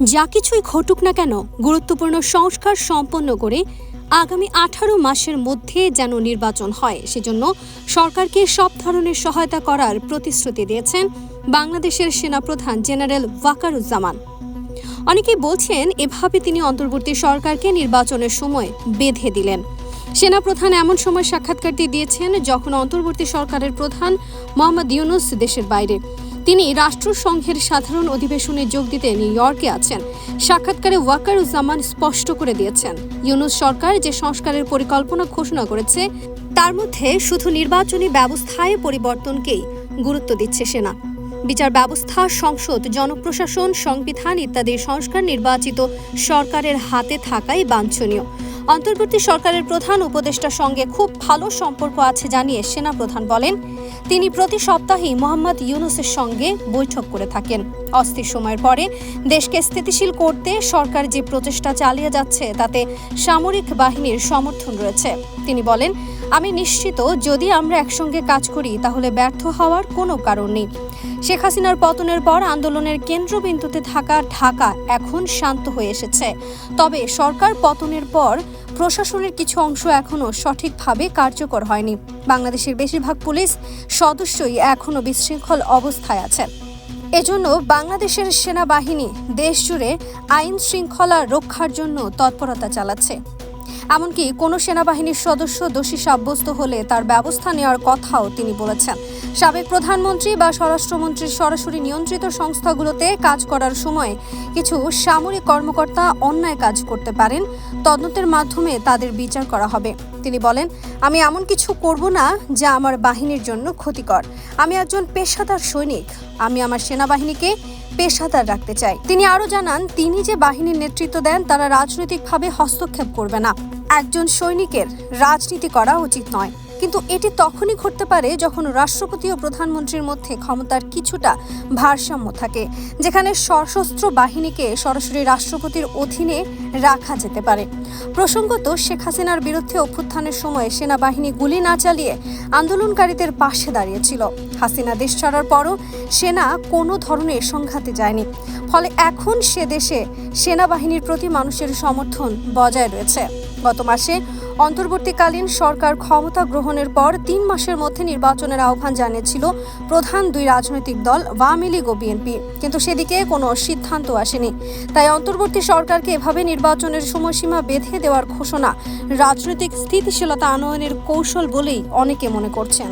যা কিছুই ঘটুক না কেন, গুরুত্বপূর্ণ সংস্কার সম্পন্ন করে আগামী আঠারো মাসের মধ্যে যেন নির্বাচন হয়। সেজন্য সরকারকে সব ধরনের সহায়তা করার প্রতিশ্রুতি দিয়েছেন বাংলাদেশের সেনাপ্রধান জেনারেল ওয়াকারুজ্জামান। অনেকেই বলছেন, এভাবে তিনি অন্তর্বর্তী সরকারকে নির্বাচনের সময় বেঁধে দিলেন। সেনাপ্রধান এমন সময় সাক্ষাৎকারটি দিয়েছেন যখন অন্তর্বর্তী সরকারের প্রধান মোহাম্মদ ইউনুস দেশের বাইরে। তিনি রাষ্ট্রসংঘের সাধারণ অধিবেশনে যোগ দিতে নিউ ইয়র্কে আছেন। সাক্ষাৎকারে ওয়াকারুজ্জামান স্পষ্ট করে দিয়েছেন, ইউনুস সরকার যে সংস্কারের পরিকল্পনা ঘোষণা করেছে, তার মধ্যে শুধু নির্বাচনী ব্যবস্থায় পরিবর্তনকেই গুরুত্ব দিচ্ছে সেনা। বিচার ব্যবস্থা, সংসদ, জনপ্রশাসন, সংবিধান ইত্যাদি সংস্কার নির্বাচিত সরকারের হাতে থাকাই বাঞ্ছনীয়। অন্তর্বর্তী সরকারের প্রধান উপদেষ্টার সঙ্গে খুব ভালো সম্পর্ক আছে জানিয়ে সেনা প্রধান বলেন, তিনি প্রতি সপ্তাহেই মোহাম্মদ ইউনুসের সঙ্গে বৈঠক করে থাকেন। অস্থির সময়ের পরে দেশকে স্থিতিশীল করতে সরকার যে প্রচেষ্টা চালিয়ে যাচ্ছে, তাতে সামরিক বাহিনীর সমর্থন রয়েছে। তিনি বলেন, আমি নিশ্চিত, যদি আমরা একসঙ্গে কাজ করি, তাহলে ব্যর্থ হওয়ার কোনো কারণ নেই। শেখ হাসিনার পতনের পর আন্দোলনের কেন্দ্রবিন্দুতে থাকা ঢাকা এখন শান্ত হয়ে এসেছে। তবে সরকার পতনের পর প্রশাসনের কিছু অংশ এখনও সঠিকভাবে কার্যকর হয়নি। বাংলাদেশের বেশিরভাগ পুলিশ সদস্যই এখনও বিশৃঙ্খল অবস্থায় আছে। এজন্য বাংলাদেশের সেনাবাহিনী দেশ জুড়ে আইন শৃঙ্খলা রক্ষার জন্য তৎপরতা চালাচ্ছে। এমনকি কোনো সেনাবাহিনীর সদস্য দোষী সাব্যস্ত হলে তার ব্যবস্থা নেওয়ার কথাও তিনি বলেছেন। সাবেক প্রধানমন্ত্রী বা স্বরাষ্ট্রমন্ত্রীর সরাসরি নিয়ন্ত্রিত সংস্থাগুলোতে কাজ করার সময় কিছু সামরিক কর্মকর্তা অন্যায় কাজ করতে পারেন, তদন্তের মাধ্যমে তাদের বিচার করা হবে। তিনি বলেন, আমি এমন কিছু করব না যা আমার বাহিনীর জন্য ক্ষতিকর। আমি একজন পেশাদার সৈনিক। আমি আমার সেনাবাহিনীকে পেশাদার রাখতে চাই। তিনি আরও জানান, তিনি যে বাহিনীর নেতৃত্ব দেন, তারা রাজনৈতিকভাবে হস্তক্ষেপ করবে না। একজন সৈনিকের রাজনীতি করা উচিত নয়। কিন্তু এটি তখনই ঘটতে পারে যখন রাষ্ট্রপতি ও প্রধানমন্ত্রীর মধ্যে ক্ষমতার কিছুটা ভারসাম্য থাকে, যেখানে সশস্ত্র বাহিনীকে সরাসরি রাষ্ট্রপতির অধীনে রাখা যেতে পারে। প্রসঙ্গত, শেখ হাসিনার বিরুদ্ধে অভ্যুত্থানের সময় সেনাবাহিনী গুলি না চালিয়ে আন্দোলনকারীদের পাশে দাঁড়িয়েছিল। হাসিনা দেশ ছাড়ার পরও সেনা কোনো ধরনের সংঘাতে যায়নি। ফলে এখন সে দেশে সেনাবাহিনীর প্রতি মানুষের সমর্থন বজায় রয়েছে। গত মাসে অন্তর্বর্তীকালীন সরকার ক্ষমতা গ্রহণের পর তিন মাসের মধ্যে নির্বাচনের আহ্বান জানিয়েছিল প্রধান দুই রাজনৈতিক দল, আওয়ামী লীগ ও বিএনপি। কিন্তু সেদিকে কোনো সিদ্ধান্ত আসেনি। তাই অন্তর্বর্তী সরকারকে এভাবে নির্বাচনের সময়সীমা বেঁধে দেওয়ার ঘোষণা রাজনৈতিক স্থিতিশীলতা আনয়নের কৌশল বলেই অনেকে মনে করছেন।